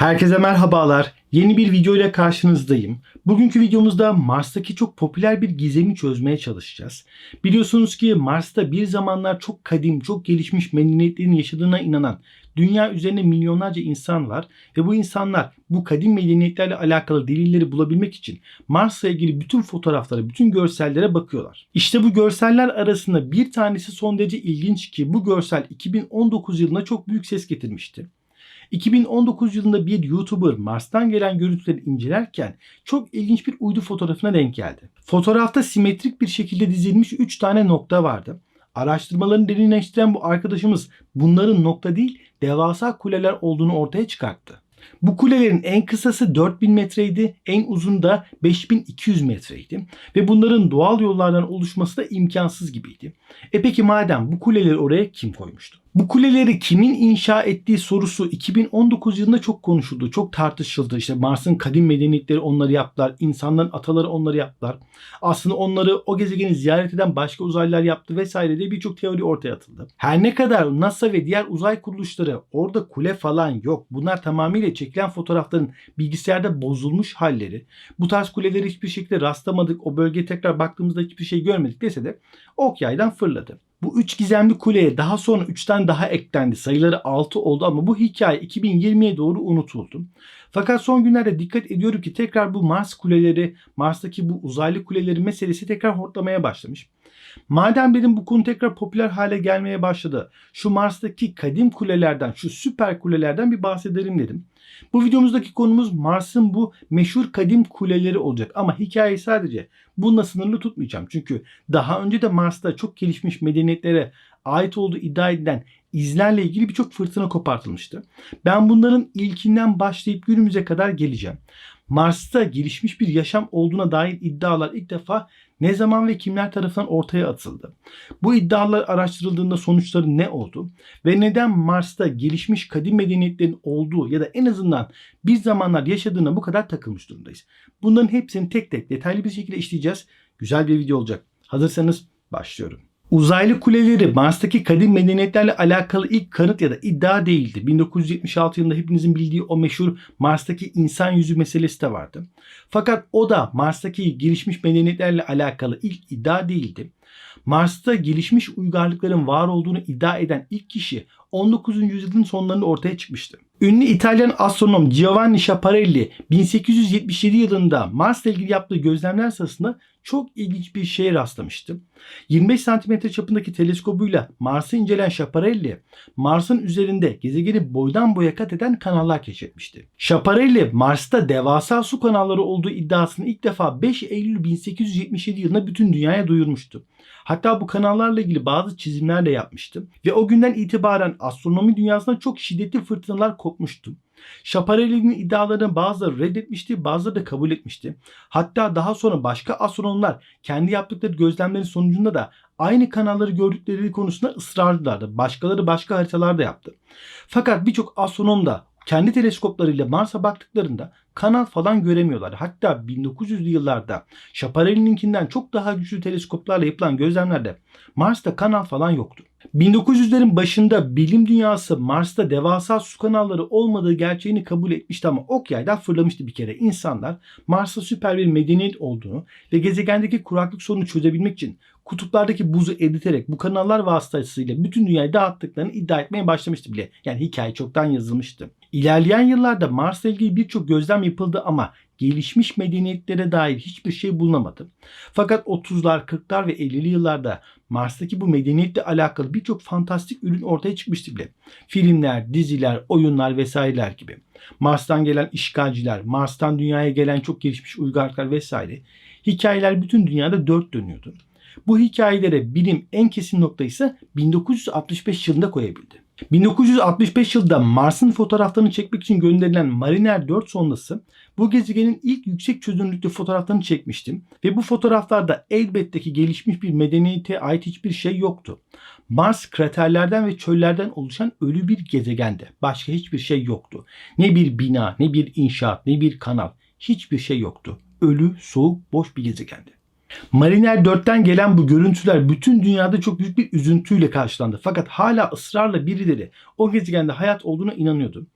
Herkese merhabalar. Yeni bir video ile karşınızdayım. Bugünkü videomuzda Mars'taki çok popüler bir gizemi çözmeye çalışacağız. Biliyorsunuz ki Mars'ta bir zamanlar çok kadim, çok gelişmiş medeniyetlerin yaşadığına inanan dünya üzerinde milyonlarca insan var ve bu insanlar bu kadim medeniyetlerle alakalı delilleri bulabilmek için Mars'la ilgili bütün fotoğraflara, bütün görsellere bakıyorlar. İşte bu görseller arasında bir tanesi son derece ilginç ki bu görsel 2019 yılında çok büyük ses getirmişti. 2019 yılında bir YouTuber Mars'tan gelen görüntüleri incelerken çok ilginç bir uydu fotoğrafına denk geldi. Fotoğrafta simetrik bir şekilde dizilmiş 3 tane nokta vardı. Araştırmalarını derinleştiren bu arkadaşımız bunların nokta değil devasa kuleler olduğunu ortaya çıkarttı. Bu kulelerin en kısası 4000 metreydi, en uzun da 5200 metreydi ve bunların doğal yollardan oluşması da imkansız gibiydi. E peki madem bu kuleleri oraya kim koymuştu? Bu kuleleri kimin inşa ettiği sorusu 2019 yılında çok konuşuldu, çok tartışıldı. İşte Mars'ın kadim medeniyetleri onları yaptılar, insanların ataları onları yaptılar. Aslında onları o gezegeni ziyaret eden başka uzaylılar yaptı vesaire diye birçok teori ortaya atıldı. Her ne kadar NASA ve diğer uzay kuruluşları orada kule falan yok. Bunlar tamamıyla çekilen fotoğrafların bilgisayarda bozulmuş halleri. Bu tarz kuleleri hiçbir şekilde rastlamadık. O bölgeye tekrar baktığımızda hiçbir şey görmedik dese de ok yaydan fırladı. Bu üç gizemli kuleye daha sonra 3'ten daha eklendi. Sayıları 6 oldu ama bu hikaye 2020'ye doğru unutuldu. Fakat son günlerde dikkat ediyorum ki tekrar bu Mars kuleleri, Mars'taki bu uzaylı kuleleri meselesi tekrar hortlamaya başlamış. Madem dedim bu konu tekrar popüler hale gelmeye başladı. Şu Mars'taki kadim kulelerden, şu süper kulelerden bir bahsedelim dedim. Bu videomuzdaki konumuz Mars'ın bu meşhur kadim kuleleri olacak. Ama hikayeyi sadece bununla sınırlı tutmayacağım. Çünkü daha önce de Mars'ta çok gelişmiş medeniyetlere ait olduğu iddia edilen izlerle ilgili birçok fırtına kopartılmıştı. Ben bunların ilkinden başlayıp günümüze kadar geleceğim. Mars'ta gelişmiş bir yaşam olduğuna dair iddialar ilk defa ne zaman ve kimler tarafından ortaya atıldı? Bu iddialar araştırıldığında sonuçları ne oldu? Ve neden Mars'ta gelişmiş kadim medeniyetlerin olduğu ya da en azından bir zamanlar yaşadığına bu kadar takılmış durumdayız? Bunların hepsini tek tek detaylı bir şekilde işleyeceğiz. Güzel bir video olacak. Hazırsanız başlıyorum. Uzaylı kuleleri Mars'taki kadim medeniyetlerle alakalı ilk kanıt ya da iddia değildi. 1976 yılında hepinizin bildiği o meşhur Mars'taki insan yüzü meselesi de vardı. Fakat o da Mars'taki gelişmiş medeniyetlerle alakalı ilk iddia değildi. Mars'ta gelişmiş uygarlıkların var olduğunu iddia eden ilk kişi 19. yüzyılın sonlarında ortaya çıkmıştı. Ünlü İtalyan astronom Giovanni Schiaparelli 1877 yılında Mars'la ilgili yaptığı gözlemler sırasında çok ilginç bir şeye rastlamıştı. 25 cm çapındaki teleskobuyla Mars'ı inceleyen Schiaparelli, Mars'ın üzerinde gezegeni boydan boya kat eden kanallar keşfetmişti. Schiaparelli, Mars'ta devasa su kanalları olduğu iddiasını ilk defa 5 Eylül 1877 yılında bütün dünyaya duyurmuştu. Hatta bu kanallarla ilgili bazı çizimler de yapmıştı. Ve o günden itibaren astronomi dünyasında çok şiddetli fırtınalar kopmuştu. Schiaparelli'nin iddialarını bazıları reddetmişti, bazıları da kabul etmişti. Hatta daha sonra başka astronomlar kendi yaptıkları gözlemlerin sonucunda da aynı kanalları gördükleri konusunda ısrarlılardı. Başkaları başka haritalar da yaptı. Fakat birçok astronom da kendi teleskoplarıyla Mars'a baktıklarında kanal falan göremiyorlar. Hatta 1900'lü yıllarda Schiaparelli'ninkinden çok daha güçlü teleskoplarla yapılan gözlemlerde Mars'ta kanal falan yoktu. 1900'lerin başında bilim dünyası Mars'ta devasa su kanalları olmadığı gerçeğini kabul etmişti ama ok yaydan fırlamıştı bir kere. İnsanlar Mars'ta süper bir medeniyet olduğunu ve gezegendeki kuraklık sorunu çözebilmek için kutuplardaki buzu eriterek bu kanallar vasıtasıyla bütün dünyayı dağıttıklarını iddia etmeye başlamıştı bile. Yani hikaye çoktan yazılmıştı. İlerleyen yıllarda Mars'la ilgili birçok gözlem yapıldı ama gelişmiş medeniyetlere dair hiçbir şey bulunamadı. Fakat 30'lar, 40'lar ve 50'li yıllarda Mars'taki bu medeniyetle alakalı birçok fantastik ürün ortaya çıkmıştı bile. Filmler, diziler, oyunlar vesaireler gibi. Mars'tan gelen işgalciler, Mars'tan dünyaya gelen çok gelişmiş uygarlıklar vesaire. Hikayeler bütün dünyada dört dönüyordu. Bu hikayelere bilim en kesin nokta ise 1965 yılında koyabildi. 1965 yılında Mars'ın fotoğraflarını çekmek için gönderilen Mariner 4 sondası bu gezegenin ilk yüksek çözünürlüklü fotoğraflarını çekmiştim ve bu fotoğraflarda elbette ki gelişmiş bir medeniyete ait hiçbir şey yoktu. Mars kraterlerden ve çöllerden oluşan ölü bir gezegendi. Başka hiçbir şey yoktu. Ne bir bina, ne bir inşaat, ne bir kanal. Hiçbir şey yoktu. Ölü, soğuk, boş bir gezegendi. Mariner 4'ten gelen bu görüntüler bütün dünyada çok büyük bir üzüntüyle karşılandı. Fakat hala ısrarla birileri o gezegende hayat olduğuna inanıyordu.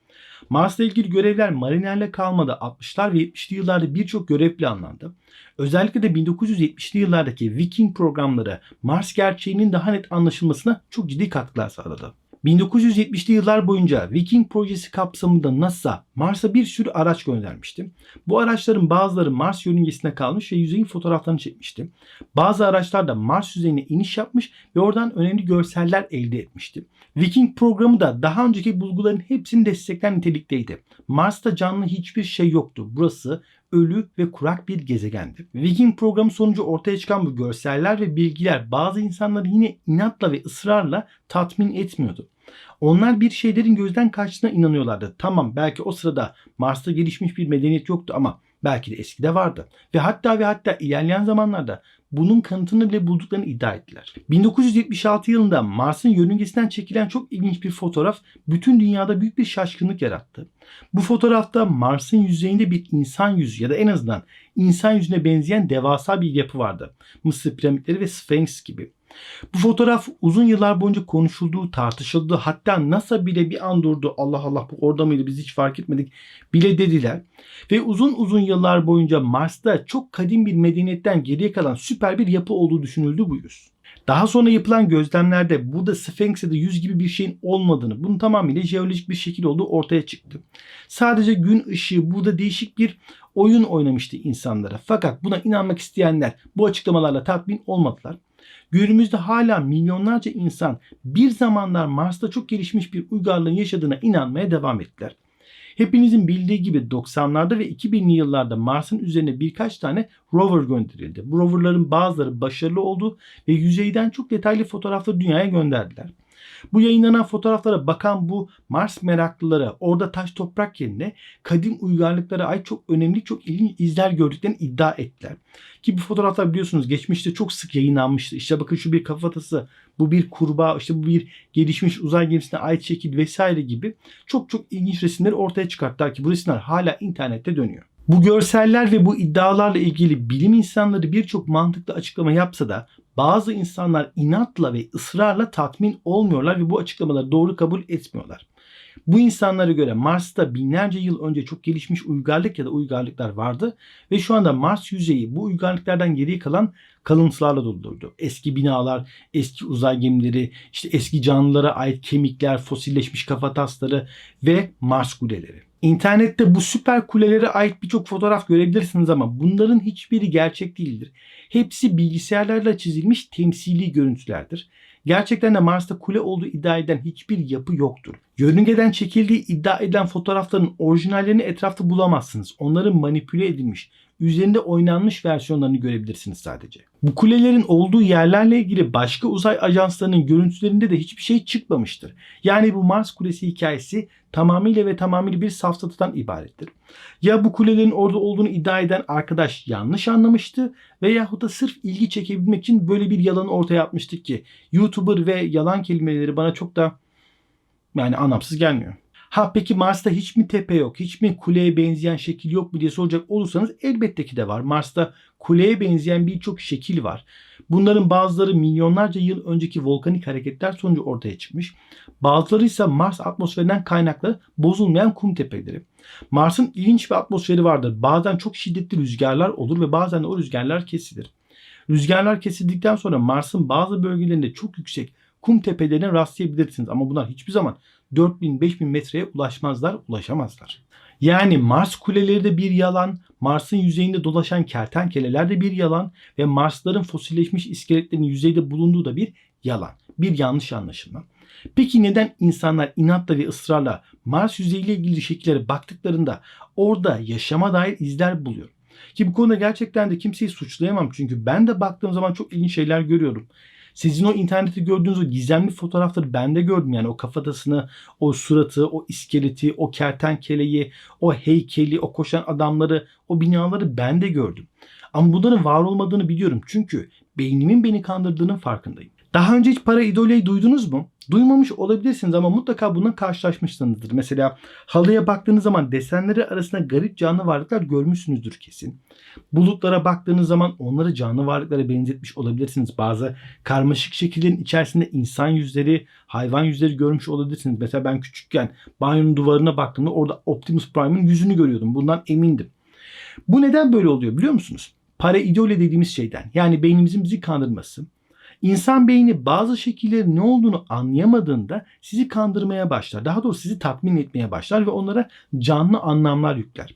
Mars'la ilgili görevler marinerle kalmadı. 60'lar ve 70'li yıllarda birçok görev planlandı. Özellikle de 1970'li yıllardaki Viking programları Mars gerçeğinin daha net anlaşılmasına çok ciddi katkılar sağladı. 1970'li yıllar boyunca Viking projesi kapsamında NASA Mars'a bir sürü araç göndermişti. Bu araçların bazıları Mars yörüngesine kalmış ve yüzeyin fotoğraflarını çekmişti. Bazı araçlar da Mars yüzeyine iniş yapmış ve oradan önemli görseller elde etmişti. Viking programı da daha önceki bulguların hepsini destekleyen nitelikteydi. Mars'ta canlı hiçbir şey yoktu. Burası ölü ve kurak bir gezegendi. Viking programı sonucu ortaya çıkan bu görseller ve bilgiler bazı insanları yine inatla ve ısrarla tatmin etmiyordu. Onlar bir şeylerin gözden kaçtığına inanıyorlardı. Tamam belki o sırada Mars'ta gelişmiş bir medeniyet yoktu ama belki de eskide vardı. Ve hatta ve hatta ilerleyen zamanlarda bunun kanıtını bile bulduklarını iddia ettiler. 1976 yılında Mars'ın yörüngesinden çekilen çok ilginç bir fotoğraf bütün dünyada büyük bir şaşkınlık yarattı. Bu fotoğrafta Mars'ın yüzeyinde bir insan yüzü ya da en azından insan yüzüne benzeyen devasa bir yapı vardı. Mısır piramitleri ve Sphinx gibi. Bu fotoğraf uzun yıllar boyunca konuşuldu, tartışıldı. Hatta NASA bile bir an durdu. Allah Allah bu orada mıydı biz hiç fark etmedik bile dediler. Ve uzun uzun yıllar boyunca Mars'ta çok kadim bir medeniyetten geriye kalan süper bir yapı olduğu düşünüldü bu yüz. Daha sonra yapılan gözlemlerde burada Sphinx ya da yüz gibi bir şeyin olmadığını, bunun tamamıyla jeolojik bir şekil olduğu ortaya çıktı. Sadece gün ışığı burada değişik bir oyun oynamıştı insanlara. Fakat buna inanmak isteyenler bu açıklamalarla tatmin olmadılar. Günümüzde hala milyonlarca insan bir zamanlar Mars'ta çok gelişmiş bir uygarlığın yaşadığına inanmaya devam ettiler. Hepinizin bildiği gibi 90'larda ve 2000'li yıllarda Mars'ın üzerine birkaç tane rover gönderildi. Bu roverların bazıları başarılı oldu ve yüzeyden çok detaylı fotoğrafları dünyaya gönderdiler. Bu yayınlanan fotoğraflara bakan bu Mars meraklıları orada taş toprak yerine kadim uygarlıklara ait çok önemli çok ilginç izler gördüklerini iddia ettiler. Ki bu fotoğraflar biliyorsunuz geçmişte çok sık yayınlanmıştı. İşte bakın şu bir kafatası, bu bir kurbağa, işte bu bir gelişmiş uzay gemisine ait şekil vesaire gibi çok çok ilginç resimleri ortaya çıkarttılar ki bu resimler hala internette dönüyor. Bu görseller ve bu iddialarla ilgili bilim insanları birçok mantıklı açıklama yapsa da bazı insanlar inatla ve ısrarla tatmin olmuyorlar ve bu açıklamaları doğru kabul etmiyorlar. Bu insanlara göre Mars'ta binlerce yıl önce çok gelişmiş uygarlık ya da uygarlıklar vardı ve şu anda Mars yüzeyi bu uygarlıklardan geriye kalan kalıntılarla doldurdu. Eski binalar, eski uzay gemileri, işte eski canlılara ait kemikler, fosilleşmiş kafatasları ve Mars kuleleri. İnternette bu süper kulelere ait birçok fotoğraf görebilirsiniz ama bunların hiçbiri gerçek değildir. Hepsi bilgisayarlarla çizilmiş temsili görüntülerdir. Gerçekten de Mars'ta kule olduğu iddia eden hiçbir yapı yoktur. Yörüngeden çekildiği iddia edilen fotoğrafların orijinallerini etrafta bulamazsınız. Onların manipüle edilmiş, üzerinde oynanmış versiyonlarını görebilirsiniz sadece. Bu kulelerin olduğu yerlerle ilgili başka uzay ajanslarının görüntülerinde de hiçbir şey çıkmamıştır. Yani bu Mars kulesi hikayesi tamamıyla ve tamamıyla bir safsatadan ibarettir. Ya bu kulelerin orada olduğunu iddia eden arkadaş yanlış anlamıştı veyahut da sırf ilgi çekebilmek için böyle bir yalanı ortaya atmıştık ki YouTuber ve yalan kelimeleri bana çok da yani anlamsız gelmiyor. Ha peki Mars'ta hiç mi tepe yok? Hiç mi kuleye benzeyen şekil yok mu diye soracak olursanız elbette ki de var. Mars'ta kuleye benzeyen birçok şekil var. Bunların bazıları milyonlarca yıl önceki volkanik hareketler sonucu ortaya çıkmış. Bazıları ise Mars atmosferinden kaynaklı bozulmayan kum tepeleri. Mars'ın ilginç bir atmosferi vardır. Bazen çok şiddetli rüzgarlar olur ve bazen de o rüzgarlar kesilir. Rüzgarlar kesildikten sonra Mars'ın bazı bölgelerinde çok yüksek kum tepelerine rastlayabilirsiniz. Ama bunlar hiçbir zaman 4000-5000 metreye ulaşmazlar, ulaşamazlar. Yani Mars kuleleri de bir yalan, Mars'ın yüzeyinde dolaşan kertenkeleler de bir yalan ve Marsların fosilleşmiş iskeletlerinin yüzeyde bulunduğu da bir yalan. Bir yanlış anlaşılma. Peki neden insanlar inatla ve ısrarla Mars yüzeyiyle ilgili şekillere baktıklarında orada yaşama dair izler buluyor? Ki bu konuda gerçekten de kimseyi suçlayamam çünkü ben de baktığım zaman çok ilginç şeyler görüyorum. Sizin o internette gördüğünüz o gizemli fotoğrafları ben de gördüm. Yani o kafatasını, o suratı, o iskeleti, o kertenkeleyi, o heykeli, o koşan adamları, o binaları ben de gördüm. Ama bunların var olmadığını biliyorum. Çünkü beynimin beni kandırdığının farkındayım. Daha önce hiç para idoleyi duydunuz mu? Duymamış olabilirsiniz ama mutlaka bununla karşılaşmışsınızdır. Mesela halıya baktığınız zaman desenleri arasında garip canlı varlıklar görmüşsünüzdür kesin. Bulutlara baktığınız zaman onları canlı varlıklara benzetmiş olabilirsiniz. Bazı karmaşık şekillerin içerisinde insan yüzleri, hayvan yüzleri görmüş olabilirsiniz. Mesela ben küçükken banyonun duvarına baktığımda orada Optimus Prime'ın yüzünü görüyordum. Bundan emindim. Bu neden böyle oluyor biliyor musunuz? Para idole dediğimiz şeyden. Yani beynimizin bizi kandırması. İnsan beyni bazı şekillerin ne olduğunu anlayamadığında sizi kandırmaya başlar. Daha doğrusu sizi tatmin etmeye başlar ve onlara canlı anlamlar yükler.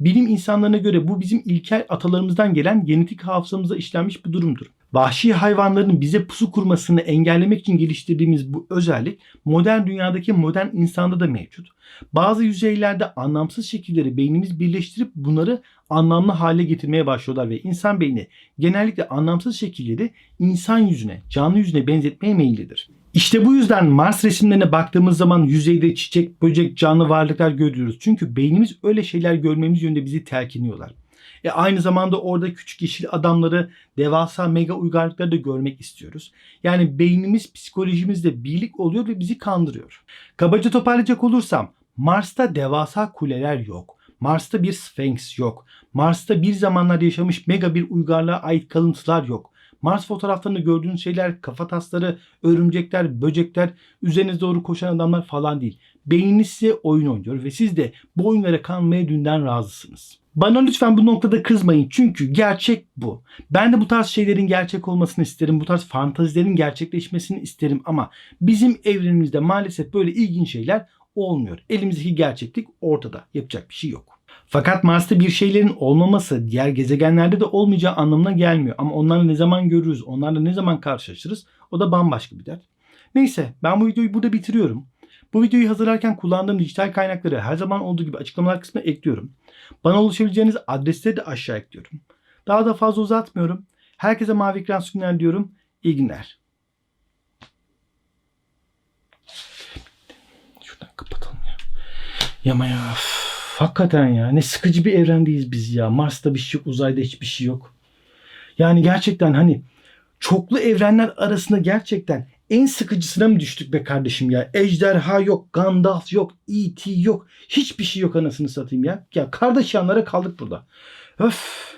Bilim insanlarına göre bu bizim ilkel atalarımızdan gelen genetik hafızamıza işlenmiş bir durumdur. Vahşi hayvanların bize pusu kurmasını engellemek için geliştirdiğimiz bu özellik modern dünyadaki modern insanda da mevcut. Bazı yüzeylerde anlamsız şekilleri beynimiz birleştirip bunları anlamlı hale getirmeye başlıyorlar ve insan beyni genellikle anlamsız şekilleri insan yüzüne, canlı yüzüne benzetmeye meyillidir. İşte bu yüzden Mars resimlerine baktığımız zaman yüzeyde çiçek, böcek, canlı varlıklar görüyoruz. Çünkü beynimiz öyle şeyler görmemiz yönünde bizi telkiniyorlar. E aynı zamanda orada küçük yeşil adamları, devasa mega uygarlıkları da görmek istiyoruz. Yani beynimiz psikolojimizle birlik oluyor ve bizi kandırıyor. Kabaca toparlayacak olursam Mars'ta devasa kuleler yok. Mars'ta bir Sphinx yok. Mars'ta bir zamanlar yaşamış mega bir uygarlığa ait kalıntılar yok. Mars fotoğraflarında gördüğünüz şeyler kafatasları, örümcekler, böcekler, üzerinize doğru koşan adamlar falan değil. Beyniniz size oyun oynuyor ve siz de bu oyunlara kanmaya dünden razısınız. Bana lütfen bu noktada kızmayın çünkü gerçek bu. Ben de bu tarz şeylerin gerçek olmasını isterim. Bu tarz fantazilerin gerçekleşmesini isterim ama bizim evrenimizde maalesef böyle ilginç şeyler olmuyor. Elimizdeki gerçeklik ortada. Yapacak bir şey yok. Fakat Mars'ta bir şeylerin olmaması diğer gezegenlerde de olmayacağı anlamına gelmiyor. Ama onlarla ne zaman görürüz, onlarla ne zaman karşılaşırız o da bambaşka bir dert. Neyse ben bu videoyu burada bitiriyorum. Bu videoyu hazırlarken kullandığım dijital kaynakları her zaman olduğu gibi açıklamalar kısmına ekliyorum. Bana ulaşabileceğiniz adresleri de aşağı ekliyorum. Daha da fazla uzatmıyorum. Herkese mavi ekran günler diyorum. İyi günler. Şuradan kapatalım ya. Yama ya. hakikaten ya. Ne sıkıcı bir evrendeyiz biz ya. Mars'ta bir şey yok. Uzayda hiçbir şey yok. Yani gerçekten hani çoklu evrenler arasında gerçekten en sıkıcısına mı düştük be kardeşim ya? Ejderha yok, Gandalf yok, E.T. yok. Hiçbir şey yok anasını satayım ya. Ya kardeş yanlara kaldık burada. Öf.